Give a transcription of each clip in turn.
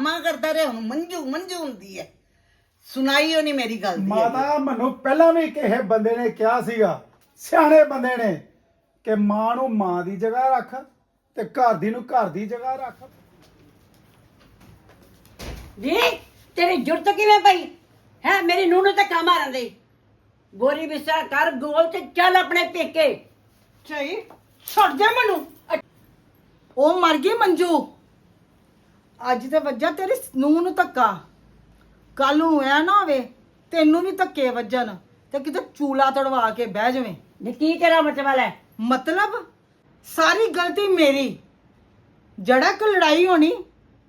ਮਾਂ ਕਰਦਾ ਰਿਹਾ ਹੁਣ ਮੰਜੂ ਮੰਜੂ ਹੁੰਦੀ ਹੈ। ਸੁਣਾਈ ਉਹ ਨਹੀਂ ਮੇਰੀ ਗੱਲ ਦੀ ਮਾਤਾ ਮੈਨੂੰ ਪਹਿਲਾਂ ਵੀ ਕਿਸੇ ਬੰਦੇ ਨੇ ਕਿਹਾ ਸੀਗਾ ਸਿਆਣੇ ਬੰਦੇ ਨੇ ਕਿ ਮਾਂ ਨੂੰ ਮਾਂ ਦੀ ਜਗ੍ਹਾ ਰੱਖ ਤੇ ਘਰ ਦੀ ਨੂੰ ਘਰ ਦੀ ਜਗ੍ਹਾ ਰੱਖ। ਜੀ ਤੇਰੀ ਜੁਰਤ ਕਿਵੇਂ ਪਈ? ਹੈ ਮੇਰੀ ਨੂੰਹ ਨੂੰ ਧੱਕਾ ਮਾਰਨ ਦੀ। ਗੋਰੀ ਬਿਸਾ ਕਰ ਗੋਲ ਤੇ ਚੱਲ ਆਪਣੇ ਪੇਕੇ। ਚਾਈ ਛੱਡ ਦੇ ਮੈਨੂੰ। ਉਹ ਮਰ ਗਈ ਮੰਜੂ। ਅੱਜ ਤੇ ਵੱਜਾ ਤੇਰੀ ਨੂੰਹ ਨੂੰ ਧੱਕਾ। ਕੱਲ ਨੂੰ ਐ ਨਾ ਹੋਵੇ ਤੈਨੂੰ ਵੀ ਧੱਕੇ ਵੱਜਣ ਤੇ ਕਿਤੇ ਚੂਲਾ ਤੜਵਾ ਕੇ ਬਹਿ ਜਾਵੇਂ। ਨੀ ਕੀ ਤੇਰਾ ਮਤਲਬ ਹੈ? ਮਤਲਬ ਸਾਰੀ ਗਲਤੀ ਮੇਰੀ। ਜੜਾ ਕੋ ਲੜਾਈ ਹੋਣੀ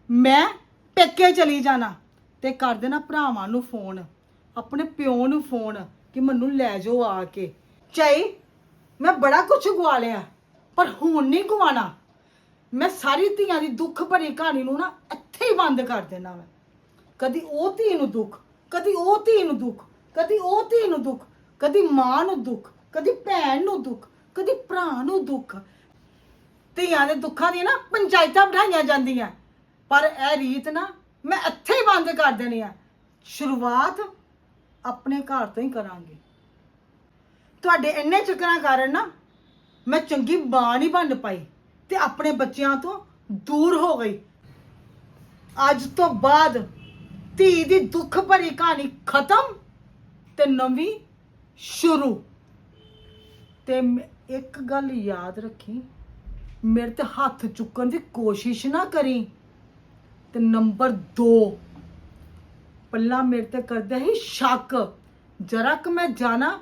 ਮੈਂ ਪੇਕੇ ਚਲੀ ਜਾਣਾ ਤੇ ਕਰ ਦੇਣਾ ਭਰਾਵਾਂ ਨੂੰ ਫੋਨ ਆਪਣੇ ਪਿਓ ਨੂੰ ਫੋਨ ਕਿ ਮੈਨੂੰ ਲੈ ਜਾਓ ਆ ਕੇ। ਚਾਈ ਮੈਂ ਬੜਾ ਕੁਝ ਗਵਾ ਲਿਆ ਪਰ ਹੁਣ ਨਹੀਂ ਗਵਾਣਾ ਮੈਂ ਸਾਰੀ ਧੀਆਂ ਦੀ ਦੁੱਖ ਭਰੀ ਕਹਾਣੀ ਨੂੰ ਨਾ ਇੱਥੇ ਹੀ ਬੰਦ ਕਰ ਦੇਣਾ ਮੈਂ ਕਦੀ ਉਹ ਧੀ ਨੂੰ ਦੁੱਖ, ਕਦੀ ਉਹ ਧੀ ਨੂੰ ਦੁੱਖ, ਕਦੀ ਉਹ ਧੀ ਨੂੰ ਦੁੱਖ, ਕਦੀ ਮਾਂ ਨੂੰ ਦੁੱਖ, ਕਦੀ ਭੈਣ ਨੂੰ ਦੁੱਖ, ਕਦੀ ਭਰਾ ਨੂੰ ਦੁੱਖ। ਧੀਆਂ ਦੇ ਦੁੱਖਾਂ ਦੀ ਨਾ ਪੰਚਾਇਤਾਂ ਬਿਠਾਈਆਂ ਜਾਂਦੀਆਂ। ਪਰ ਇਹ ਰੀਤ ਨਾ ਮੈਂ ਇੱਥੇ ਹੀ ਬੰਦ ਕਰ ਦੇਣੀ ਆ। ਸ਼ੁਰੂਆਤ ਆਪਣੇ ਘਰ ਤੋਂ ਹੀ ਕਰਾਂਗੇ। ਤੁਹਾਡੇ ਇੰਨੇ ਚੱਕਰਾਂ ਕਾਰਨ ਨਾ ਮੈਂ ਚੰਗੀ ਮਾਂ ਨਹੀਂ ਬਣ ਪਾਈ। ਤੇ ਆਪਣੇ ਬੱਚਿਆਂ ਤੋਂ ਦੂਰ ਹੋ ਗਈ। ਅੱਜ ਤੋਂ ਬਾਅਦ ਧੀ ਦੀ ਦੁੱਖ ਭਰੀ ਕਹਾਣੀ ਖਤਮ ਤੇ ਨਵੀਂ ਸ਼ੁਰੂ। ਤੇ ਇੱਕ ਗੱਲ ਯਾਦ ਰੱਖੀ, ਮੇਰੇ ਤੇ ਹੱਥ ਚੁੱਕਣ ਦੀ ਕੋਸ਼ਿਸ਼ ਨਾ ਕਰੀ ਤੇ ਨੰਬਰ 2 ਪੱਲਾ ਮੇਰੇ ਤੇ ਕਰਦਾ ਹੀ ਸ਼ੱਕ, ਜਰਾ ਕਿ ਮੈਂ ਜਾਣਾ,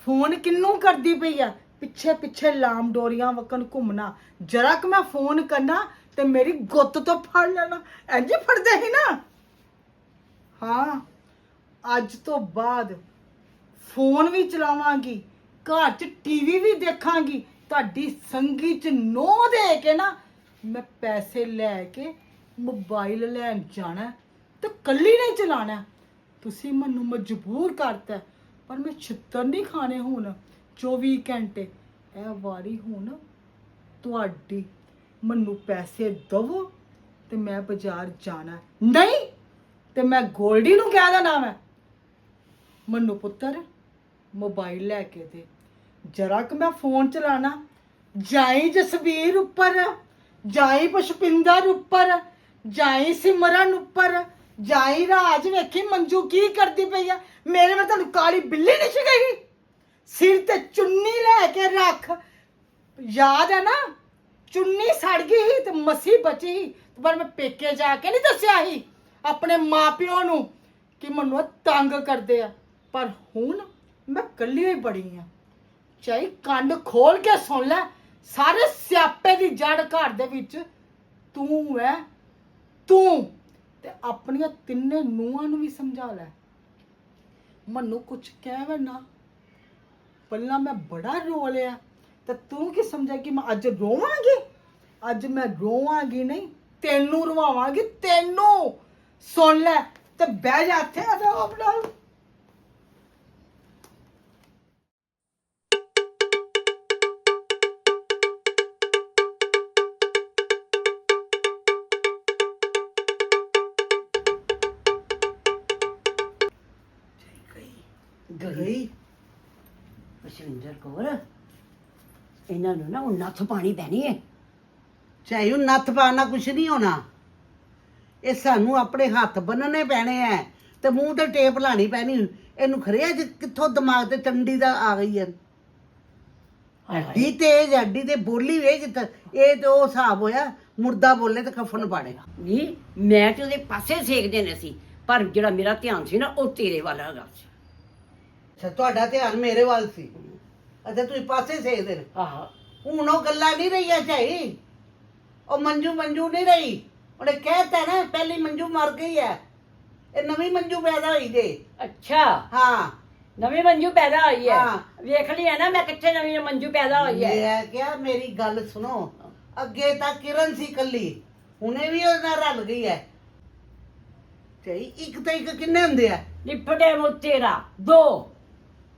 ਫੋਨ ਕਿੰਨੂੰ ਕਰਦੀ ਪਈ ਆ? ਪਿੱਛੇ ਪਿੱਛੇ ਲਾਮ ਡੋਰੀਆਂ ਵਕਨ ਘੁੰਮਣਾ। ਜਰਾ ਕਿ ਮੈਂ ਫੋਨ ਕਰਨਾ ਤੇ ਮੇਰੀ ਗੁੱਤ ਤੋਂ ਫੜ ਲੈਣਾ। ਇੰਜ ਫੜਦੇ ਸੀ ਨਾ। ਹਾਂ, ਅੱਜ ਤੋਂ ਬਾਅਦ ਫੋਨ ਵੀ ਚਲਾਵਾਂਗੀ, ਘਰ 'ਚ ਟੀਵੀ ਵੀ ਦੇਖਾਂਗੀ। ਤੁਹਾਡੀ ਸੰਗੀ 'ਚ ਨੋ ਦੇ ਕੇ ਨਾ ਮੈਂ ਪੈਸੇ ਲੈ ਕੇ ਮੋਬਾਈਲ ਲੈਣ ਜਾਣਾ ਤੇ ਕੱਲੀ ਨਹੀਂ ਚਲਾਣਾ। ਤੁਸੀਂ ਮੈਨੂੰ ਮਜਬੂਰ ਕਰਤਾ, ਪਰ ਮੈਂ ਛਿੱਤਰ ਨਹੀਂ ਖਾਣੇ ਹੁਣ 24 ਘੰਟੇ। ਇਹ ਵਾਰੀ ਹੁਣ ਤੁਹਾਡੀ ਮੈਨੂੰ ਪੈਸੇ ਦਵੋ ਤੇ ਮੈਂ ਬਾਜ਼ਾਰ ਜਾਣਾ। ਨਹੀਂ, ਤੇ ਮੈਂ ਗੋਲਡੀ ਨੂੰ ਕਹਿ ਦੇਣਾ ਮੈਂ। ਮੈਨੂੰ ਪੁੱਤਰ, ਮੋਬਾਈਲ ਲੈ ਕੇ ਦੇ। ਜਰਾ ਕਿ ਮੈਂ ਫੋਨ ਚਲਾਣਾ। ਜਾਈ ਜਸਵੀਰ ਉੱਪਰ, ਜਾਈ ਪੁਸ਼ਪਿੰਦਰ ਉੱਪਰ, ਜਾਈ ਸਿਮਰਨ ਉੱਪਰ, ਜਾਈ ਰਾਜ ਵੇਖੀ ਮੰਜੂ ਕੀ ਕਰਦੀ ਪਈ ਆ। ਮੇਰੇ ਵਿੱਚ ਤੁਹਾਨੂੰ ਕਾਲੀ ਬਿੱਲੀ ਨਹੀਂ ਸੀ ਗਈ? ਸਿਰ ਤੇ ਚੁੰਨੀ ਲੈ ਕੇ ਰੱਖ। ਯਾਦ ਹੈ ਨਾ, ਚੁੰਨੀ ਸੜ ਗਈ ਸੀ ਤੇ ਮੱਸੀ ਬਚੀ ਸੀ। ਪਰ ਮੈਂ ਪੇਕੇ ਜਾ ਕੇ ਨਹੀਂ ਦੱਸਿਆ ਸੀ ਆਪਣੇ ਮਾਪਿਓ ਨੂੰ ਕਿ ਮੈਨੂੰ ਇਹ ਤੰਗ ਕਰਦੇ ਆ। ਪਰ ਹੁਣ ਮੈਂ ਇਕੱਲੀ ਹੀ ਬੜੀ ਆ। ਚਾਹੀ ਕੰਨ ਖੋਲ ਕੇ ਸੁਣ ਲੈ, ਸਾਰੇ ਸਿਆਪੇ ਦੀ ਜੜ ਘਰ ਦੇ ਵਿੱਚ ਤੂੰ ਐ, ਤੂੰ। ਤੇ ਆਪਣੀਆਂ ਤਿੰਨੇ ਨੂੰਹਾਂ ਨੂੰ ਵੀ ਸਮਝਾ ਲੈ। ਮੈਨੂੰ ਕੁਝ ਕਹਿ ਵੇ ਨਾ। ਪਹਿਲਾਂ ਮੈਂ ਬੜਾ ਰੋ ਲਿਆ। ਤੇ ਤੂੰ ਕੀ ਸਮਝਿਆ ਕਿ ਮੈਂ ਅੱਜ ਰੋਵਾਂਗੀ? ਅੱਜ ਮੈਂ ਰੋਵਾਂਗੀ ਨਹੀਂ ਤੈਨੂੰ ਰਵਾਵਾਂਗੀ ਤੈਨੂੰ। ਸੁਣ ਲੈ ਤੇ ਬਹਿ ਜਾ ਇੱਥੇ ਆਰਾਮ ਨਾਲ। ਗਈ? ਅਸ਼ਵਿੰਦਰ ਕੌਰ ਇਹਨਾਂ ਨੂੰ ਨਾ ਉਹ ਨੱਥ ਪਾਣੀ ਪੈਣੀ ਹੈ ਚਾਹੇ ਉਹ ਨੱਥ ਪਾਣਾ ਕੁਛ ਨਹੀਂ ਹੋਣਾ। ਇਹ ਸਾਨੂੰ ਆਪਣੇ ਹੱਥ ਬੰਨਣੇ ਪੈਣੇ ਐ ਤੇ ਮੂੰਹ ਤੇ ਟੇਪ ਲਾਣੀ ਪੈਣੀ। ਇਹਨੂੰ ਖਰਿਆ ਅੱਜ ਕਿੱਥੋਂ ਦਿਮਾਗ ਤੇ ਚੰਡੀ ਦਾ ਆ ਗਈ ਐ। ਹਾਏ ਡੀ ਤੇਜ ਅੱਡੀ ਤੇ ਬੋਲੀ ਵੇਖ ਤੇ ਇਹ ਤੇ ਉਹ ਹਿਸਾਬ ਹੋਇਆ ਮੁਰਦਾ ਬੋਲੇ ਤੇ ਕਫਨ ਪਾੜੇਗਾ ਨਹੀਂ ਮੈਂ ਤੇ ਉਹਦੇ ਪਾਸੇ ਸੇਕਦੇ ਨੇ ਸੀ ਪਰ ਜਿਹੜਾ ਮੇਰਾ ਧਿਆਨ ਸੀ ਨਾ ਉਹ ਤੇਰੇ ਵੱਲ ਹੈਗਾ ਸੀ। ਅੱਛਾ ਤੁਹਾਡਾ ਧਿਆਨ ਮੇਰੇ ਵੱਲ ਸੀ। ਅੱਛਾ ਤੁਸੀਂ ਪਾਸੇ ਸੇਕਦੇ ਨੇ ਆਹ। ਹੁਣ ਉਹ ਗੱਲਾਂ ਨਹੀਂ ਰਹੀਆਂ ਚਾਹੀ ਉਹ ਮੰਜੂ ਮੰਜੂ ਨਹੀਂ ਰਹੀ। ਉਹਨੇ ਕਹਿਤਾ ਨਾ ਪਹਿਲੀ ਮੰਜੂ ਮਰ ਗਈ ਹੈ। ਇਹ ਨਵੀਂ ਮੰਜੂ ਪੈਦਾ ਹੋਈ ਜੇ। ਅੱਛਾ। ਹਾਂ। ਨਵੀਂ ਮੰਜੂ ਪੈਦਾ ਹੋਈ ਹੈ। ਹਾਂ। ਵੇਖ ਲਿਆ ਨਾ ਮੈਂ ਕਿੱਥੇ ਨਵੀਂ ਮੰਜੂ ਪੈਦਾ ਹੋਈ ਹੈ। ਮੈਂ ਕਿਹਾ ਮੇਰੀ ਗੱਲ ਸੁਣੋ। ਅੱਗੇ ਤਾਂ ਕਿਰਨ ਸੀ ਕੱਲੀ ਹੁਣੇ ਵੀ ਉਹਦੇ ਨਾਲ ਰਲ ਗਈ ਹੈ। ਤੇ ਇੱਕ ਤਾਂ ਇੱਕ ਕਿੰਨੇ ਹੁੰਦੇ ਆ? ਲਿਪਟੇ ਮੋ ਤੇਰਾ ਦੋ।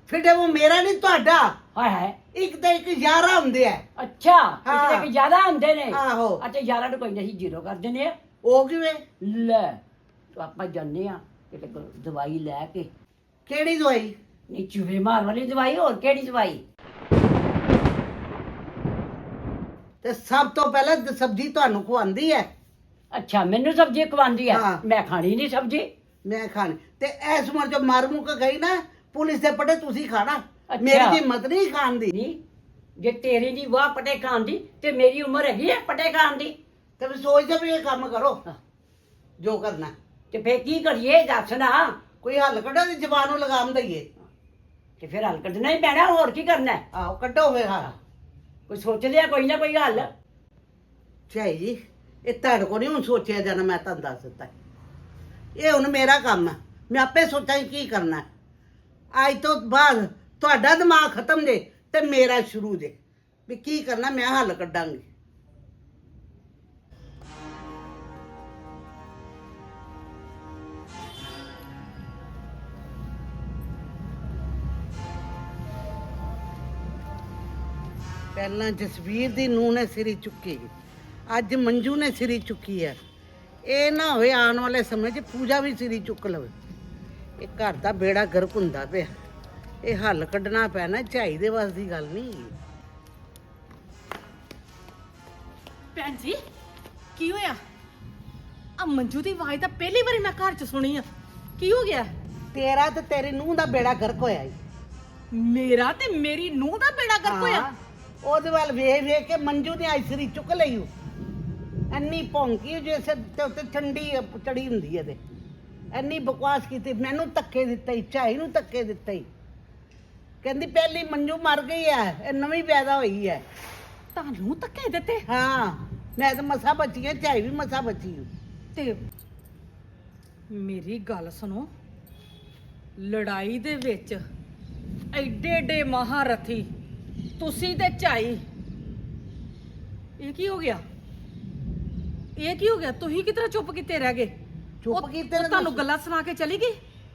ਫਿਰ ਉਹ ਮੇਰਾ ਨਹੀਂ ਤੁਹਾਡਾ। ਹਾਏ ਹਾਏ। ਇੱਕ ਤਾਂ ਇੱਕ ਯਾਰਾ ਹੁੰਦੇ ਆ। ਅੱਛਾ ਹਾਂ। ਇਤਨੇ ਕਿ ਜ਼ਿਆਦਾ ਹੁੰਦੇ ਨੇ। ਆਹੋ। ਅੱਛਾ 11 ਨੂੰ ਕੋਈ ਨਹੀਂ ਜ਼ੀਰੋ ਕਰ ਦਿੰਦੇ ਆ। ਉਹ ਕਿਵੇਂ? ਲੈ ਤੂੰ ਆਪਾਂ ਜਾਂਦੇ ਆ ਕਿਤੇ ਕੋਲ ਦਵਾਈ ਲੈ ਕੇ। ਕਿਹੜੀ ਦਵਾਈ? ਨਹੀਂ ਚੂਹੇ ਮਾਰ ਵਾਲੀ ਦਵਾਈ ਹੋਰ ਕਿਹੜੀ ਦਵਾਈ? ਤੇ ਸਭ ਤੋਂ ਪਹਿਲਾਂ ਦ- ਸਬਜ਼ੀ ਤੁਹਾਨੂੰ ਖਵਾਉਂਦੀ ਹੈ ਅੱਛਾ ਮੈਨੂੰ ਸਬਜ਼ੀ ਖਵਾਉਂਦੀ ਆ ਹਾਂ। ਮੈਂ ਖਾਣੀ ਨਹੀਂ ਸਬਜ਼ੀ? ਮੈਂ ਖਾਣੀ। ਤੇ ਇਸ ਉਮਰ ਚ ਮਰ ਮੁੱਕ ਗਈ ਨਾ ਪੁਲਿਸ ਦੇ ਪਟੇ ਤੁਸੀਂ ਖਾਣਾ। ਅੱਛਾ। ਮੇਰੀ ਦੀ ਹਿੰਮਤ ਨਹੀਂ ਖਾਣ ਦੀ। ਨਹੀਂ ਜੇ ਤੇਰੀ ਦੀ ਵਾਹ ਪਟੇ ਖਾਣ ਦੀ ਤੇ ਮੇਰੀ ਉਮਰ ਹੈਗੀ ਹੈ ਪਟੇ ਖਾਣ ਦੀ। ਤੇ ਫਿਰ ਸੋਚਦੇ ਵੀ ਇਹ ਕੰਮ ਕਰੋ। ਹਾਂ। ਜੋ ਕਰਨਾ। ਤੇ ਫੇਰ ਕੀ ਕਰੀਏ ਦੱਸ ਨਾ। ਕੋਈ ਹੱਲ ਕੱਢੋ ਤੇ ਜ਼ਬਾਨ ਨੂੰ ਲਗਾਮ ਦਈਏ। ਤੇ ਫਿਰ ਹੱਲ ਕੱਢਣਾ ਹੀ ਪੈਣਾ ਹੋਰ ਕੀ ਕਰਨਾ ਹੈ? ਆਹੋ ਕੱਢੋ ਫੇਰ ਹੱਲ। ਕੋਈ ਸੋਚ ਲਿਆ ਕੋਈ ਨਾ ਕੋਈ ਹੱਲ। ਝਾਈ ਜੀ ਇਹ ਤੁਹਾਡੇ ਕੋਲ ਨਹੀਂ ਹੁਣ ਸੋਚਿਆ ਜਾਣਾ ਮੈਂ ਤੁਹਾਨੂੰ ਦੱਸ ਦਿੱਤਾ। ਇਹ ਹੁਣ ਮੇਰਾ ਕੰਮ ਹੈ। ਮੈਂ ਆਪੇ ਸੋਚਾਂ ਕੀ ਕਰਨਾ ਹੈ। ਅੱਜ ਤੋਂ ਬਾਅਦ ਤੁਹਾਡਾ ਦਿਮਾਗ ਖਤਮ ਜੇ ਤੇ ਮੇਰਾ ਸ਼ੁਰੂ ਜੇ। ਵੀ ਕੀ ਕਰਨਾ, ਮੈਂ ਹੱਲ ਕੱਢਾਂਗੀ। ਪਹਿਲਾਂ ਜਸਵੀਰ ਦੀ ਨੂੰਹ ਨੇ ਸਿਰੀ ਚੁੱਕੀ। ਅੱਜ ਮੰਜੂ ਨੇ ਸਿਰੀ ਚੁੱਕੀ ਹੈ। ਇਹ ਨਾ ਹੋਵੇ ਆਉਣ ਵਾਲੇ ਸਮੇਂ 'ਚ ਪੂਜਾ ਵੀ ਸਿਰੀ ਚੁੱਕ ਲਵੇ। ਇਹ ਘਰ ਦਾ ਬੇੜਾ ਗਰਕ ਹੁੰਦਾ ਪਿਆ। ਇਹ ਹੱਲ ਕੱਢਣਾ ਪੈਣਾ ਝਾਈ ਦੇ ਵੱਸ ਦੀ ਗੱਲ ਨਹੀਂ। ਭੈਣ ਜੀ ਕੀ ਹੋਇਆ? ਆ ਮੰਜੂ ਦੀ ਆਵਾਜ਼ ਤਾਂ ਪਹਿਲੀ ਵਾਰੀ ਮੈਂ ਘਰ 'ਚ ਸੁਣੀ ਆ। ਕੀ ਹੋ ਗਿਆ? ਤੇਰਾ ਤੇ ਤੇਰੀ ਨੂੰਹ ਦਾ ਬੇੜਾ ਗਰਕ ਹੋਇਆ ਈ। ਮੇਰਾ ਤੇ ਮੇਰੀ ਨੂੰਹ ਦਾ ਬੇੜਾ ਗਰਕ ਹੋਇਆ? ਹਾਂ, ਉਹਦੇ ਵੱਲ ਵੇਖ ਵੇਖ ਕੇ ਮੰਜੂ ਨੇ ਅੱਜ ਸਿਰੀ ਚੁੱਕ ਲਈ ਓ। ਇੰਨੀ ਭੌਂਕੀ ਜੇ ਸਿਰ ਤੇ ਉੱਤੇ ਠੰਡੀ ਚੜੀ ਹੁੰਦੀ ਹੈ ਤੇ ਇੰਨੀ ਬਕਵਾਸ ਕੀਤੀ ਮੈਨੂੰ ਧੱਕੇ ਦਿੱਤੇ ਝਾਈ ਨੂੰ ਧੱਕੇ ਦਿੱਤੇ। ਕਹਿੰਦੀ ਪਹਿਲੀ ਮੰਜੂ ਮਰ ਗਈ ਹੈ ਇਹ ਨਵੀਂ ਪੈਦਾ ਹੋਈ ਹੈ ਤੁਹਾਨੂੰ ਧੱਕੇ ਦਿੱਤੇ? ਹਾਂ ਮੈਂ ਤਾਂ ਮਸਾ ਬਚੀ ਹਾਂ ਝਾਈ ਵੀ ਮਸਾ ਬਚੀ ਤੇ ਮੇਰੀ ਗੱਲ ਸੁਣੋ ਲੜਾਈ ਦੇ ਵਿੱਚ ਐਡੇ ਐਡੇ ਮਹਾਰਥੀ ਤੁਸੀਂ ਤੇ ਝਾਈ। ਇਹ ਕੀ ਹੋ ਗਿਆ? ਇਹ ਕੀ ਹੋ ਗਿਆ? ਤੁਸੀਂ ਕਿਤਰਾ ਚੁੱਪ ਕੀਤੇ ਰਹਿ ਗਏ? ਚੁੱਪ ਉਹ- ਕੀਤੇ ਉਹ ਤੁਹਾਨੂੰ। ਗੱਲਾਂ ਸੁਣਾ ਕੇ ਚਲੀ ਗਈ?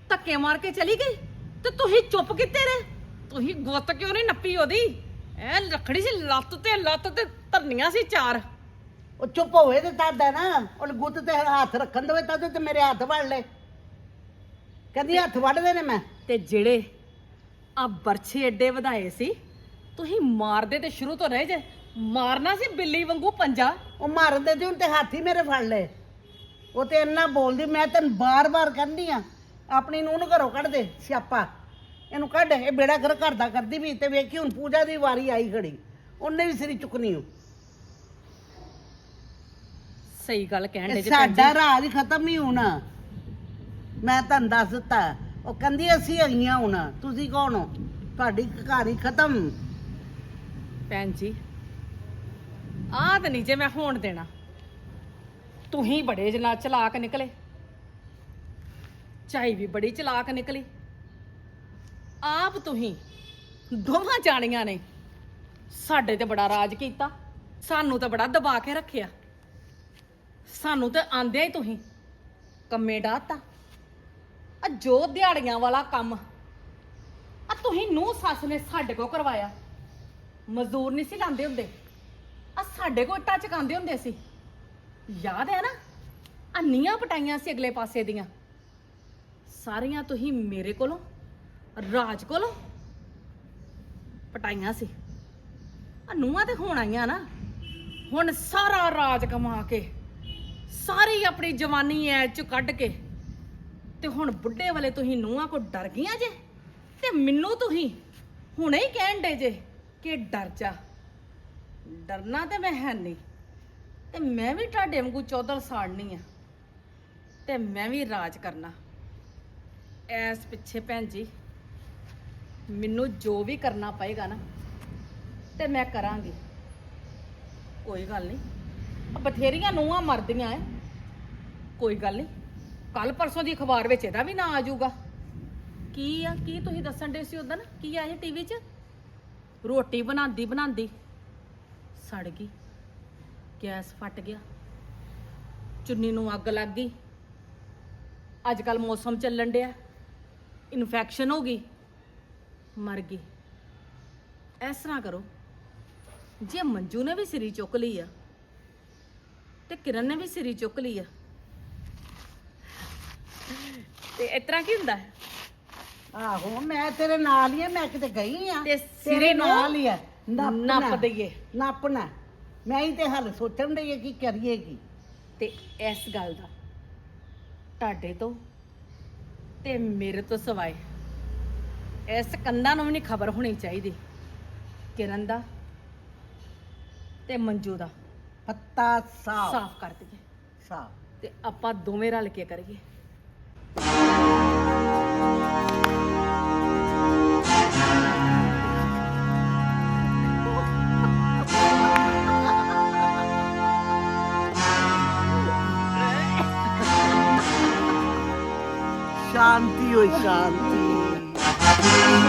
ਧੱਕੇ ਮਾਰ ਕੇ ਚਲੀ ਗਈ? ਤੇ ਤੁਸੀਂ ਚੁੱਪ ਕੀਤੇ ਰਹੇ? ਤੁਸੀਂ ਗੁੱਤ ਕਿਉਂ ਨਹੀਂ ਨੱਪੀ ਉਹਦੀ? ਐ ਲੱਖੜੀ ਸੀ ਲੱਤ ਤੇ ਲੱਤ ਤੇ ਧਰਨੀਆਂ ਸੀ ਚਾਰ। ਉਹ ਚੁੱਪ ਹੋਵੇ ਤੇ ਤਦ ਹੈ ਨਾ ਉਹ ਗੁੱਤ ਤੇ ਹੱਥ ਰੱਖਣ ਦੇਵੇ ਤਦ ਤੇ ਮੇਰੇ ਹੱਥ ਵੜ ਲੈ ਕਹਿੰਦੀ ਹੱਥ ਵੱਢਦੇ ਨੇ ਮੈਂ। ਤੇ ਜਿਹੜੇ ਆ ਬਰਛੇ ਐਡੇ ਵਧਾਏ ਸੀ ਤੁਸੀਂ ਮਾਰਦੇ ਤੇ ਸ਼ੁਰੂ ਤੋਂ ਰਹੇ ਜੇ। ਮਾਰਨਾ ਸੀ ਬਿੱਲੀ ਵਾਂਗੂ ਪੰਜਾ। ਉਹ ਮਾਰਨ ਦੇ ਹੁਣ ਤੇ ਹਾਥੀ ਮੇਰੇ ਫੜ ਲਏ। ਉਹ ਤੇ ਇੰਨਾ ਬੋਲਦੀ ਮੈਂ ਤੈਨੂੰ ਬਾਰ-ਬਾਰ ਕਹਿੰਦੀ ਆ ਆਪਣੀ ਨੂੰਹ ਨੂੰ ਘਰੋਂ ਕੱਢ ਦੇ ਸਿਆਪਾ। ਇਹਨੂੰ ਕੱਢ ਇਹ ਬੇੜਾ ਘਰ ਘਰ ਦਾ ਕਰਦੀ ਵੀ ਤੇ ਵੇਖੀ ਹੁਣ ਪੂਜਾ ਦੀ ਵਾਰੀ ਆਈ ਖੜੀ। ਉਹਨੇ ਵੀ ਸਿਰੀ ਚੁੱਕਣੀ ਓ। ਸਹੀ ਗੱਲ ਕਹਿਣ ਦੇ ਸਾਡਾ ਰਾਜ ਖਤਮ ਹੀ ਹੋਣਾ। ਮੈਂ ਤੁਹਾਨੂੰ ਦੱਸ ਦਿੱਤਾ। ਉਹ ਕਹਿੰਦੀ ਅਸੀਂ ਹੈਗੀਆਂ ਹੁਣ। ਤੁਸੀਂ ਕੌਣ ਹੋ? ਤੁਹਾਡੀ ਕਹਾਣੀ ਖਤਮ। ਭੈਣ ਜੀ ਆਹ ਤਾਂ ਨਹੀਂ ਜੇ ਮੈਂ ਹੋਣ ਦੇਣਾ। ਤੁਸੀਂ ਬੜੇ ਜਨਾ ਚਲਾਕ ਨਿਕਲੇ। ਚਾਈ ਵੀ ਬੜੀ ਚਲਾਕ ਨਿਕਲੀ। ਆਪ ਤੁਸੀਂ ਦੋਵਾਂ ਜਾਣੀਆਂ ਨੇ। ਸਾਡੇ ਤੇ ਬੜਾ ਰਾਜ ਕੀਤਾ, ਸਾਨੂੰ ਤਾਂ ਬੜਾ ਦਬਾ ਕੇ ਰੱਖਿਆ। ਸਾਨੂੰ ਤੇ ਆਂਦਿਆਂ ਹੀ ਤੁਸੀਂ ਕੰਮੇ ਡਾਤਾ ਆ ਜੋ ਦਿਹਾੜੀਆਂ ਵਾਲਾ ਕੰਮ, ਆ ਤੁਸੀਂ ਨੂੰ ਸੱਸ ਨੇ ਸਾਡੇ ਕੋ ਕਰਵਾਇਆ। ਮਜ਼ਦੂਰ ਨਹੀਂ ਸੀ ਲਾਉਂਦੇ ਹੁੰਦੇ। ਆ ਸਾਡੇ ਕੋਲ ਇੱਟਾਂ ਚਕਾਉਂਦੇ ਹੁੰਦੇ ਸੀ। ਯਾਦ ਹੈ ਨਾ? ਆ ਨੀਆਂ ਪਟਾਈਆਂ ਸੀ ਅਗਲੇ ਪਾਸੇ ਦੀਆਂ। ਸਾਰੀਆਂ ਤੁਸੀਂ ਮੇਰੇ ਕੋਲੋਂ, ਰਾਜ ਕੋਲੋਂ ਪਟਾਈਆਂ ਸੀ। ਆ ਨੂੰਹਾਂ ਤੇ ਹੁਣ ਆਈਆਂ ਨਾ। ਹੁਣ ਸਾਰਾ ਰਾਜ ਕਮਾ ਕੇ, ਸਾਰੀ ਆਪਣੀ ਜਵਾਨੀ ਐ ਚ ਕੱਢ ਕੇ, ਤੇ ਹੁਣ ਬੁੱਢੇ ਵਾਲੇ ਤੁਸੀਂ ਨੂੰਹਾਂ ਕੋ ਡਰ ਗਈਆਂ ਜੇ? ਤੇ ਮੈਨੂੰ ਤੁਸੀਂ ਹੁਣੇ ਹੀ ਕਹਿਣ ਦੇ ਜੇ ਕਿ ਡਰ ਜਾ। ਡਰਨਾ ਤੇ ਮੈਂ ਹੈ ਨਹੀਂ। ਤੇ ਮੈਂ ਵੀ ਤੁਹਾਡੇ ਵਾਂਗੂ ਚੌਧਰ ਸਾੜਨੀ ਆ ਤੇ ਮੈਂ ਵੀ ਰਾਜ ਕਰਨਾ। ਐਸ ਪਿੱਛੇ ਭੈਣ ਜੀ, ਮੈਨੂੰ ਜੋ ਵੀ ਕਰਨਾ ਪਏਗਾ ਨਾ, ਤੇ ਮੈਂ ਕਰਾਂਗੀ। ਕੋਈ ਗੱਲ ਨਹੀਂ। ਬਥੇਰੀਆਂ ਨੂੰਹਾਂ ਮਰਦੀਆਂ ਐ। ਕੋਈ ਗੱਲ ਨਹੀਂ। ਕੱਲ ਪਰਸੋਂ ਦੀ ਅਖਬਾਰ ਵਿੱਚ ਇਹਦਾ ਵੀ ਨਾਂ ਆ ਜਾਊਗਾ। ਕੀ ਆ? ਕੀ ਤੁਸੀਂ ਦੱਸਣ ਦੇ ਸੀ ਉਦੋਂ ਕੀ ਆ ਆਇਆ ਟੀਵੀ 'ਚ? ਰੋਟੀ ਬਣਾਉਂਦੀ ਬਣਾਉਂਦੀ। ਸੜ ਗਈ। ਗੈਸ ਫਟ ਗਿਆ। ਚੁੰਨੀ ਨੂੰ ਅੱਗ ਲੱਗ ਗਈ। ਅੱਜ ਕੱਲ ਮੌਸਮ ਚੱਲਣ ਡਿਆ। ਇਨਫੈਕਸ਼ਨ ਹੋ ਗਈ। ਮਰ ਗਈ। ਇਸ ਤਰ੍ਹਾਂ ਕਰੋ। ਜੇ ਮੰਜੂ ਨੇ ਵੀ ਸਿਰੀ ਚੁੱਕ ਲਈ ਆ ਤੇ ਕਿਰਨ ਨੇ ਵੀ ਸਿਰੀ ਚੁੱਕ ਲਈ ਆ ਤੇ ਇਸ ਤਰ੍ਹਾਂ ਕੀ ਹੁੰਦਾ ਹੈ? ਆਹੋ ਮੈਂ ਤੇਰੇ ਨਾਲ ਹੀ ਆ ਮੈਂ ਕਿਤੇ ਗਈ ਆ। ਤੇ ਸਿਰੇ ਨਾਲ ਹੀ ਆ। ਨੱਪ ਨੱਪ ਦਈਏ। ਨੱਪਣਾ। ਮੈਂ ਹੀ ਤੇ ਹੱਲ ਸੋਚਣ ਡਈ ਆ ਕੀ ਕਰੀਏ ਕੀ। ਤੇ ਇਸ ਗੱਲ ਦਾ ਤੁਹਾਡੇ ਤੋਂ ਤੇ ਮੇਰੇ ਤੋਂ ਸਵਾਏ ਇਸ ਕੰਧਾਂ ਨੂੰ ਵੀ ਨਹੀਂ ਖਬਰ ਹੋਣੀ ਚਾਹੀਦੀ। ਕਿਰਨ ਦਾ ਤੇ ਮੰਜੂ ਦਾ। ਪੱਤਾ ਸਾਫ਼। ਸਾਫ਼ ਕਰ ਦਈਏ। ਸਾਫ਼। ਤੇ ਆਪਾਂ ਦੋਵੇਂ ਰਲ ਕੇ ਕਰੀਏ। ਸ਼ਾਂਤੀ ਹੋਈ ਸ਼ਾਂਤੀ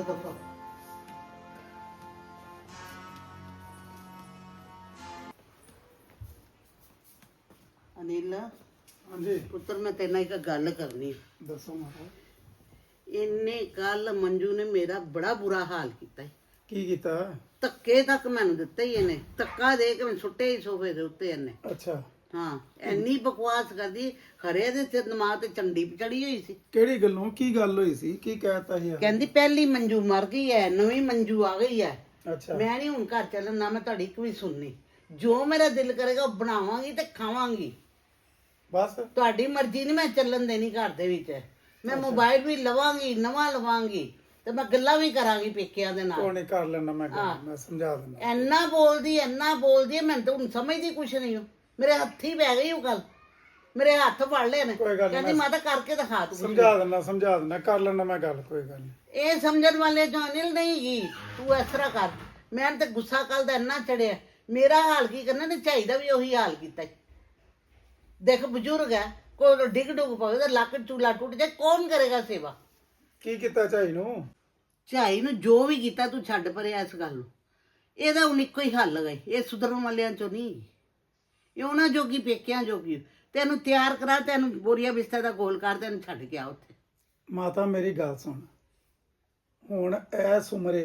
ਜਦੋਂ ਕੋ ਅਨਿਲ ਹਾਂਜੀ। ਪੁੱਤਰ ਮੈਂ ਤੇਰੇ ਨਾਲ ਇੱਕ ਗੱਲ ਕਰਨੀ ਦੱਸੋ ਮਾਤਾ ਇੰਨੇ ਕੱਲ ਮੰਜੂ ਨੇ ਮੇਰਾ ਬੜਾ ਬੁਰਾ ਹਾਲ ਕੀਤਾ। ਕੀ ਕੀਤਾ? ਧੱਕੇ ਤੱਕ ਮੈਨੂੰ ਦਿੱਤੇ ਹੀ ਇਹਨੇ। ਧੱਕਾ ਦੇ ਕੇ ਮੈਨੂੰ ਸੁੱਟੇ ਹੀ ਸੋਫੇ ਦੇ ਉੱਤੇ ਇਹਨੇ। ਅੱਛਾ। ਹਾਂ। ਇੰਨੀ ਬਕਵਾਸ ਕਰਦੀ ਖਰੇ ਦੇ ਸਿਰ ਦਿਮਾਗ ਤੇ ਚੰਡੀ ਚੜੀ ਹੋਈ ਸੀ। ਕਿਹੜੀ ਗੱਲੋਂ? ਕੀ ਗੱਲ ਹੋਈ ਸੀ? ਕੀ ਕਹਿਤਾ ਸੀ ਕਹਿੰਦੀ ਪਹਿਲੀ ਮੰਜੂ ਮਰ ਗਈ ਹੈ ਨਵੀਂ ਮੰਜੂ ਆ ਗਈ ਹੈ ਅੱਛਾ। ਮੈਂ ਨਹੀਂ ਹੁਣ ਘਰ ਚੱਲਣ ਨਾ ਮੈਂ ਤੁਹਾਡੀ ਵੀ ਸੁਣਨੀ। ਜੋ ਮੇਰਾ ਦਿਲ ਕਰੇਗਾ ਉਹ ਬਣਾਵਾਂਗੀ ਤੇ ਖਾਵਾਂਗੀ। ਬਸ। ਤੁਹਾਡੀ ਮਰਜ਼ੀ ਨਹੀਂ ਮੈਂ ਚੱਲਣ ਦੇਣੀ ਘਰ ਦੇ ਵਿੱਚ। ਮੈਂ ਮੋਬਾਈਲ ਵੀ ਲਵਾਂਗੀ ਨਵਾਂ ਲਵਾਂਗੀ ਤੇ ਮੈਂ ਗੱਲਾਂ ਵੀ ਕਰਾਂਗੀ ਪੇਕਿਆਂ ਦੇ ਨਾਲ। ਕੋਣੇ ਕਰ ਲੈਣਾ ਮੈਂ ਗੱਲ ਮੈਂ ਸਮਝਾ ਦਿੰਦਾ। ਇੰਨਾ ਬੋਲਦੀ ਇੰਨਾ ਬੋਲਦੀ ਹੈ, ਮੈਨੂੰ ਤਾਂ ਹੁਣ ਸਮਝਦੀ ਕੁਛ ਨਹੀਂ ਹੋ ਮੇਰੇ ਹੱਥੀ ਪੈ ਗਈ ਉਹ ਗੱਲ। ਮੇਰੇ ਹੱਥ ਫੜ ਲਏ ਨੇ। ਕੋਈ ਗੱਲ ਨੀ, ਕਹਿੰਦੀ ਮੈਂ- ਮਾਤਾ ਕਰਕੇ ਦਿਖਾ ਤੂੰ। ਕੁਛ। ਸਮਝਾ ਦਿੰਦਾ ਸਮਝਾ ਦਿੰਦਾ ਕਰ ਲੈਣਾ ਮੈਂ ਗੱਲ ਕੋਈ ਗੱਲ ਨਹੀਂ ਇਹ ਸਮਝਣ ਵਾਲੇ ਜੋ ਅਨਿਲ ਨਹੀਂ ਗੀ। ਤੂੰ ਇਸ ਤਰ੍ਹਾਂ ਕਰ। ਮੈਂ ਤੇ ਗੁੱਸਾ ਕੱਲ ਦਾ ਇੰਨਾ ਚੜਿਆ। ਮੇਰਾ ਹਾਲ ਕੀ ਕਰਨਾ? ਤੇ ਝਾਈ ਦਾ ਵੀ ਉਹੀ ਹਾਲ ਕੀਤਾ ਈ। ਦੇਖ ਬਜ਼ੁਰਗ ਹੈ ਕੋਈ ਡਿੱਗ ਡੁੱਗ ਪਵੇ ਤਾਂ ਲੱਕ ਚੂਲਾ ਟੁੱਟ ਜਾਏ ਕੌਣ ਕਰੇਗਾ ਸੇਵਾ? ਕੀ ਕੀਤਾ ਝਾਈ ਨੂੰ? ਝਾਈ ਨੂੰ ਜੋ ਵੀ ਕੀਤਾ ਤੂੰ ਛੱਡ ਪਰੇ ਇਸ ਗੱਲ ਨੂੰ। ਇਹਦਾ ਹੁਣ ਇੱਕੋ ਹੀ ਹੱਲ ਹੈ ਇਹ ਸੁਧਰਨ ਵਾਲਿਆਂ ਚੋਂ ਨਹੀਂ। ਇਹ ਉਹਨਾਂ ਜੋਗੀ ਪੇਕਿਆਂ ਜੋਗੀ। ਤੈਨੂੰ ਤਿਆਰ ਕਰਾ ਤੈਨੂੰ ਬੋਰੀਆ ਬਿਸਤਰ ਦਾ ਗੋਲ ਕਰ ਤੈਨੂੰ ਛੱਡ ਕੇ ਆ ਉੱਥੇ। ਮਾਤਾ ਮੇਰੀ ਗੱਲ ਸੁਣ। ਹੁਣ ਐਸ ਉਮਰੇ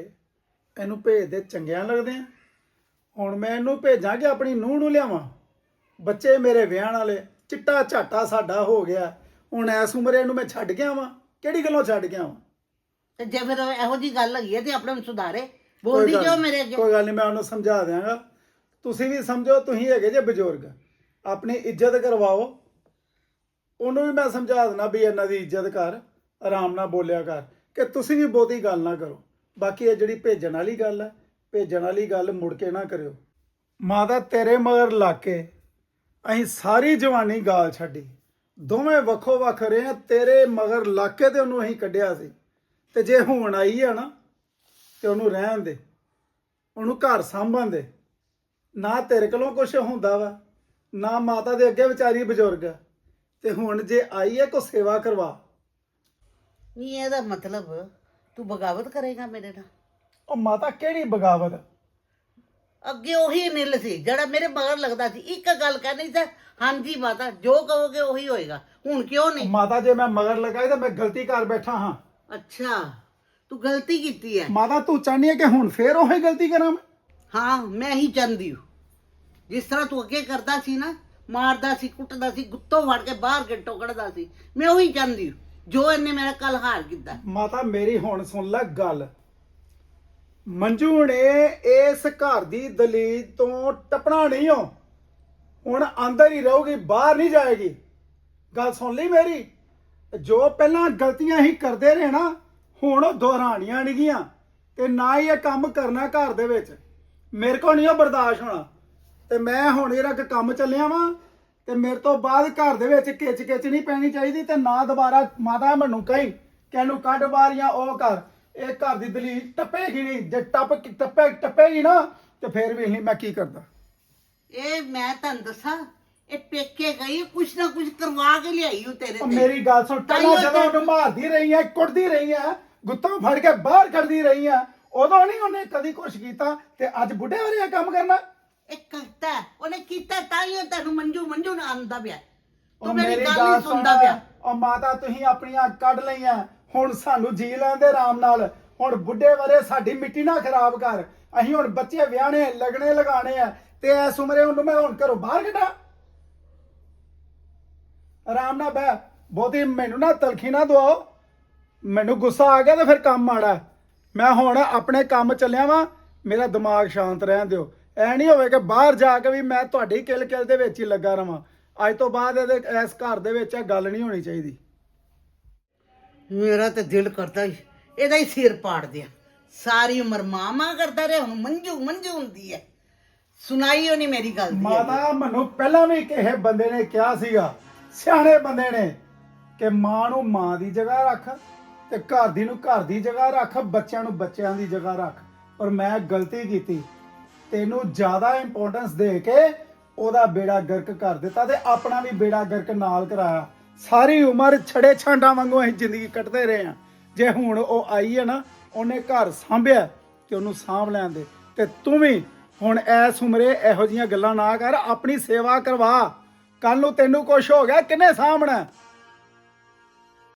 ਇਹਨੂੰ ਭੇਜਦੇ ਚੰਗਿਆਂ ਲੱਗਦੇ ਆ। ਹੁਣ ਮੈਂ ਇਹਨੂੰ ਭੇਜਾਂ ਕਿ ਆਪਣੀ ਨੂੰਹ ਨੂੰ ਲਿਆਵਾਂ। ਬੱਚੇ ਮੇਰੇ ਵਿਆਹਣ ਵਾਲੇ ਚਿੱਟਾ ਝਾਟਾ ਸਾਡਾ ਹੋ ਗਿਆ। ਹੁਣ ਐਸ ਉਮਰੇ ਇਹਨੂੰ ਮੈਂ ਛੱਡ ਗਿਆ ਵਾਂ ਕਿਹੜੀ ਗੱਲੋਂ ਛੱਡ ਗਿਆ ਵਾਂ ਤੇ ਜੇ ਫਿਰ ਇਹੋ ਜੀ ਗੱਲ ਹੈਗੀ ਹੈ ਤੇ ਆਪਣੇ ਨੂੰ ਸੁਧਾਰੇ। ਬੋਲਦੀ ਕਿਉਂ ਮੇਰੇ ਅੱਗੇ। ਕੋਈ ਗੱਲ ਨਹੀਂ ਮੈਂ ਉਹਨੂੰ ਸਮਝਾ ਦਿਆਂਗਾ। ਤੁਸੀਂ ਵੀ ਸਮਝੋ, ਤੁਸੀਂ ਹੈਗੇ ਜੇ ਬਜ਼ੁਰਗ। ਆਪਣੀ ਇੱਜ਼ਤ ਕਰਵਾਓ। ਉਹਨੂੰ ਵੀ ਮੈਂ ਸਮਝਾ ਦਿੰਦਾ ਵੀ ਇਹਨਾਂ ਦੀ ਇੱਜ਼ਤ ਕਰ, ਆਰਾਮ ਨਾਲ ਬੋਲਿਆ ਕਰ, ਕਿ ਤੁਸੀਂ ਵੀ ਬਹੁਤੀ ਗੱਲ ਨਾ ਕਰੋ। ਬਾਕੀ ਇਹ ਜਿਹੜੀ ਭੇਜਣ ਵਾਲੀ ਗੱਲ ਹੈ, ਭੇਜਣ ਵਾਲੀ ਗੱਲ ਮੁੜ ਕੇ ਨਾ ਕਰਿਓ। ਮਾਤਾ, ਤੇਰੇ ਮਗਰ ਲੱਗ ਕੇ ਅਸੀਂ ਸਾਰੀ ਜਵਾਨੀ ਗਾਲ ਛੱਡੀ। ਦੋਵੇਂ ਵੱਖੋ ਵੱਖ ਰਹੇ ਆ ਤੇਰੇ ਮਗਰ ਲੱਗ ਕੇ ਤੇ ਉਹਨੂੰ ਅਸੀਂ ਕੱਢਿਆ ਸੀ। ਤੇ ਜੇ ਹੁਣ ਆਈ ਆ ਨਾ, ਤੇ ਉਹਨੂੰ ਰਹਿਣ ਦੇ। ਉਹਨੂੰ ਘਰ ਸਾਂਭਣ ਦੇ। ਨਾ ਤੇਰੇ ਕੋਲੋਂ ਕੁਝ ਹੁੰਦਾ ਵਾ ਨਾ ਮਾਤਾ ਦੇ ਅੱਗੇ ਵਿਚਾਰੀ ਬਜ਼ੁਰਗ। ਤੇ ਹੁਣ ਜੇ ਆਈ ਹੈ ਕੋ ਸੇਵਾ ਕਰਵਾ। ਨਹੀਂ ਇਹਦਾ ਮਤਲਬ ਤੂੰ ਬਗਾਵਤ ਕਰੇਗਾ ਮੇਰੇ ਨਾਲ। ਉਹ ਮਾਤਾ ਕਿਹੜੀ ਬਗਾਵਤ? ਅੱਗੇ ਉਹੀ ਨਿਲ ਸੀ ਜਿਹੜਾ ਮੇਰੇ ਮਗਰ ਲੱਗਦਾ ਸੀ। ਇੱਕ ਗੱਲ ਕਹਿਣੀ ਸੀ ਹਾਂਜੀ ਮਾਤਾ ਜੋ ਕਹੋਗੇ ਉਹੀ ਹੋਏਗਾ। ਹੁਣ ਕਿਉਂ ਨਹੀਂ? ਮਾਤਾ ਜੇ ਮੈਂ ਮਗਰ ਲਗਾਈ ਤਾਂ ਮੈਂ ਗਲਤੀ ਕਰ ਬੈਠਾ ਹਾਂ। ਅੱਛਾ ਤੂੰ ਗਲਤੀ ਕੀਤੀ ਹੈ। ਮਾਤਾ ਤੂੰ ਚਾਹਨੀ ਹੈ ਕਿ ਹੁਣ ਫੇਰ ਉਹੀ ਗਲਤੀ ਕਰਾਂ ਮੈਂ? ਹਾਂ ਮੈਂ ਹੀ ਚਾਹੁੰਦੀ ਹੂੰ। ਜਿਸ ਤਰ੍ਹਾਂ ਤੂੰ ਅੱਗੇ ਕਰਦਾ ਸੀ ਨਾ, ਮਾਰਦਾ ਸੀ, ਕੁੱਟਦਾ ਸੀ, ਗੁੱਤੋਂ ਵੜ ਕੇ ਬਾਹਰ ਗਿੱਟੋ ਕੱਢਦਾ ਸੀ, ਮੈਂ ਉਹੀ ਚਾਹੁੰਦੀ ਹੂੰ, ਜੋ ਇਹਨੇ ਮੇਰਾ ਕੱਲ ਹਾਰ ਕੀਤਾ। ਮਾਤਾ, ਮੇਰੀ ਹੁਣ ਸੁਣ ਲੈ ਗੱਲ। ਮੰਜੂ ਨੇ ਇਸ ਘਰ ਦੀ ਦਲੀਲ ਤੋਂ ਟਪਣਾ ਨਹੀਂ ਹੋ। ਹੁਣ ਅੰਦਰ ਹੀ ਰਹੂਗੀ, ਬਾਹਰ ਨਹੀਂ ਜਾਏਗੀ। ਗੱਲ ਸੁਣ ਲਈ ਮੇਰੀ। ਜੋ ਪਹਿਲਾਂ ਗਲਤੀਆਂ ਹੀ ਕਰਦੇ ਰਹੇ ਨਾ, ਹੁਣ ਉਹ ਦੁਹਰਾਣੀਆਂ ਨਹੀਂ ਗੀਆਂ ਤੇ ਨਾ ਹੀ ਇਹ ਕੰਮ ਕਰਨਾ ਘਰ ਦੇ ਵਿੱਚ। ਮੇਰੇ ਕੋਲ ਨਹੀਂ ਉਹ ਬਰਦਾਸ਼ਤ ਹੋਣਾ। ਤੇ ਮੈਂ ਹੁਣ ਇਹਦਾ ਕੰਮ ਚੱਲਿਆ ਵਾਂ ਤੇ ਮੇਰੇ ਤੋਂ ਬਾਅਦ ਘਰ ਦੇ ਵਿੱਚ ਕਿਚ ਕਿਚ ਨਹੀਂ ਪੈਣੀ ਚਾਹੀਦੀ ਤੇ ਨਾ ਦੁਬਾਰਾ ਮਾਤਾ ਮੈਨੂੰ ਕਹੀਂ ਕਿ ਇਹਨੂੰ ਕੱਢ ਬਾਹਰ ਜਾਂ ਉਹ ਕਰ ਇਹ ਘਰ ਦੀ ਦਲੀਲ ਟੱਪੇਗੀ ਨਹੀਂ ਜੇ ਟੱਪ ਟੱਪੇ ਟੱਪੇਗੀ ਨਾ ਤੇ ਫੇਰ ਵੇਖ ਲਈ ਮੈਂ ਕੀ ਕਰਦਾ। ਇਹ ਮੈਂ ਤੁਹਾਨੂੰ ਦੱਸਾਂ ਇਹ ਪੇਕੇ ਗਈ ਕੁਛ ਨਾ ਕੁਛ ਕਰਵਾ ਕੇ ਲਿਆਈ ਉਹ ਤੇਰੇ ਉਹ ਤੇ। ਮੇਰੀ ਗੱਲ ਸੁਣ ਤਾਈਓ ਪਹਿਲਾਂ ਜਦੋਂ ਤੇ- ਉਹਨੂੰ ਮਾਰਦੀ ਰਹੀ ਹੈ ਕੁੱਟਦੀ ਰਹੀ ਹੈ ਗੁੱਤੋਂ ਫੜ ਕੇ ਬਾਹਰ ਕੱਢਦੀ ਰਹੀ ਹੈ ਉਦੋਂ ਨਹੀਂ ਉਹਨੇ ਕਦੀ ਕੁਛ ਕੀਤਾ ਤੇ ਅੱਜ ਬੁੱਢੇ ਹੋ ਰਿਹਾ ਕੰਮ ਕਰਨਾ। ਇਹ ਕਰਤਾ ਹੈ। ਉਹਨੇ ਕੀਤਾ ਤਾਂ ਹੀ ਉਹ ਤੁਹਾਨੂੰ ਮੰਜੂ ਮੰਜੂ ਨਾ ਆਂਦਾ ਪਿਆ ਉਹ ਤੂੰ ਮੇਰੀ ਗੱਲ ਨਹੀਂ ਸੁਣਦਾ ਪਿਆ। ਉਹ ਮਾਤਾ ਤੁਸੀਂ ਆਪਣੀਆਂ ਕੱਢ ਲਈਆਂ। ਹੁਣ ਸਾਨੂੰ ਜੀ ਲੈਂਦੇ ਆਰਾਮ ਨਾਲ। ਹੁਣ ਬੁੱਢੇ ਵਰੇ ਸਾਡੀ ਮਿੱਟੀ ਨਾ ਖਰਾਬ ਕਰ। ਅਸੀਂ ਹੁਣ ਬੱਚੇ ਵਿਆਹਣੇ ਲਗਣੇ ਲਗਾਣੇ ਆ। ਤੇ ਐਸ ਉਮਰੇ ਉਹਨੂੰ ਮੈਂ ਹੁਣ ਘਰੋਂ ਬਾਹਰ ਕੱਢਾਂ। ਆਰਾਮ ਨਾਲ ਬਹਿ। ਬਹੁਤੀ ਮੈਨੂੰ ਨਾ ਤਲਖੀ ਨਾ ਦਵਾਓ। ਮੈਨੂੰ ਗੁੱਸਾ ਆ ਗਿਆ ਤੇ ਫਿਰ ਕੰਮ ਮਾੜਾ ਹੈ। ਮੈਂ ਹੁਣ ਆਪਣੇ ਕੰਮ ਚੱਲਿਆ ਵਾਂ। ਮੇਰਾ ਦਿਮਾਗ ਸ਼ਾਂਤ ਰਹਿਣ ਦਿਓ। ਐ ਨਹੀਂ ਹੋਵੇ ਕਿ ਬਾਹਰ ਜਾ ਕੇ ਵੀ ਮੈਂ ਤੁਹਾਡੀ ਕਿਲ ਕਿਲ ਦੇ ਵਿੱਚ ਹੀ ਲੱਗਾ ਰਵਾਂ। ਅੱਜ ਤੋਂ ਬਾਅਦ ਇਹਦੇ ਇਸ ਘਰ ਦੇ ਵਿੱਚ ਇਹ ਗੱਲ ਨਹੀਂ ਹੋਣੀ ਚਾਹੀਦੀ। ਮੇਰਾ ਤੇ ਦਿਲ ਕਰਦਾ ਹੀ ਇਹਦਾ ਹੀ ਸਿਰ ਪਾੜ ਦਿਆ। ਸਾਰੀ ਉਮਰ ਮਾਮਾ ਕਰਦਾ ਰਿਹਾ ਹੁਣ ਮੰਜੂ ਮੰਜੂ ਹੁੰਦੀ ਹੈ ਸੁਣਾਈ ਨਹੀਂ ਮੇਰੀ ਗੱਲ ਦੀ ਮਾਤਾ ਮੈਨੂੰ ਪਹਿਲਾਂ ਵੀ ਕਿਸੇ ਬੰਦੇ ਨੇ ਕਿਹਾ ਸੀਗਾ ਸਿਆਣੇ ਬੰਦੇ ਨੇ ਕਿ ਮਾਂ ਨੂੰ ਮਾਂ ਦੀ ਜਗ੍ਹਾ ਰੱਖ ਤੇ ਘਰ ਦੀ ਨੂੰ ਘਰ ਦੀ ਜਗ੍ਹਾ ਰੱਖ ਬੱਚਿਆਂ ਨੂੰ ਬੱਚਿਆਂ ਦੀ ਜਗ੍ਹਾ ਰੱਖ। ਪਰ ਮੈਂ ਗਲਤੀ ਕੀਤੀ। ਤੈਨੂੰ ਜ਼ਿਆਦਾ ਇੰਪੋਰਟੈਂਸ ਦੇ ਕੇ ਉਹਦਾ ਬੇੜਾ ਗਰਕ ਕਰ ਦਿੱਤਾ ਤੇ ਆਪਣਾ ਵੀ ਬੇੜਾ ਗਰਕ ਨਾਲ ਕਰਾਇਆ। ਸਾਰੀ ਉਮਰ ਛੜੇ ਛਾਂਡਾਂ ਵਾਂਗੂ ਅਸੀਂ ਜ਼ਿੰਦਗੀ ਕੱਟਦੇ ਰਹੇ ਹਾਂ। ਜੇ ਹੁਣ ਉਹ ਆਈ ਹੈ ਨਾ, ਉਹਨੇ ਘਰ ਸੰਭਿਆ ਤੇ ਉਹਨੂੰ ਸਾਂਭ ਲੈਣ ਦੇ। ਤੇ ਤੂੰ ਵੀ ਹੁਣ ਐਸ ਉਮਰੇ ਇਹੋ ਜੀਆਂ ਗੱਲਾਂ ਨਾ ਕਰ, ਆਪਣੀ ਸੇਵਾ ਕਰਵਾ। ਕੱਲ ਨੂੰ ਤੈਨੂੰ ਕੁਝ ਹੋ ਗਿਆ ਕਿੰਨੇ ਸਾਂਭਣਾ?